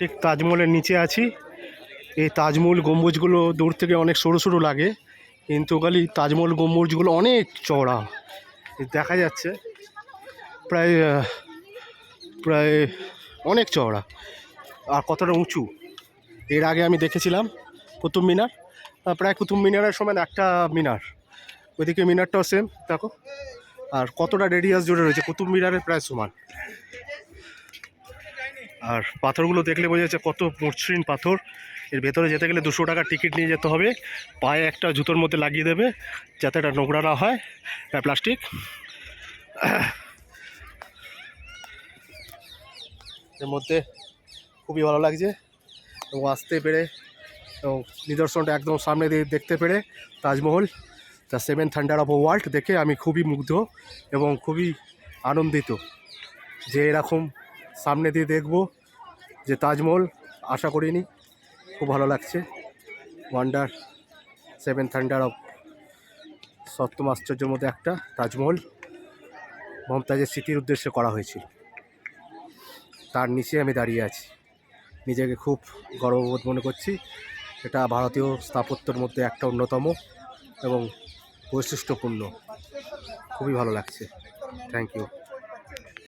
ঠিক তাজমহলের নিচে আছি। এই তাজমহল গম্বুজগুলো দূর থেকে অনেক সরু সরু লাগে, কিন্তু খালি তাজমহল গম্বুজগুলো অনেক এই দেখা যাচ্ছে প্রায় প্রায় অনেক চওড়া আর কতটা উঁচু। এর আগে আমি দেখেছিলাম কুতুব মিনার প্রায় কুতুব মিনারের সমান একটা মিনার। ওইদিকে মিনারটাও সেম দেখো। আর কতটা রেডিয়াস জুড়ে রয়েছে, কুতুব মিনারের প্রায় সমান। আর পাথরগুলো দেখলে বোঝা যাচ্ছে কত মসৃণ পাথর। এর ভেতরে যেতে গেলে দুশো টাকার টিকিট নিয়ে যেতে হবে। পায়ে একটা জুতোর মধ্যে লাগিয়ে দেবে, যাতে এটা নোংরা না হয়। প্লাস্টিক এর মধ্যে খুবই ভালো লাগছে এবং আসতে পেরে এবং নিদর্শনটা একদম সামনে দিয়ে দেখতে পেরে Taj Mahal, the seven wonder of world দেখে আমি খুবই মুগ্ধ এবং খুবই আনন্দিত যে এরকম সামনে দিয়ে দেখব যে তাজমহল, আশা করিনি, খুব ভালো লাগছে। ওয়ান্ডার সেভেন থান্ডার অফ সপ্তম আশ্চর্যের মধ্যে একটা তাজমহল মমতাজের স্মৃতির উদ্দেশ্যে করা হয়েছিল। তার নিচে আমি দাঁড়িয়ে আছি। নিজেকে খুব গর্ববোধ মনে করছি। এটা ভারতীয় স্থাপত্যর মধ্যে একটা অন্যতম এবং বৈশিষ্ট্যপূর্ণ। খুবই ভালো লাগছে। Thank you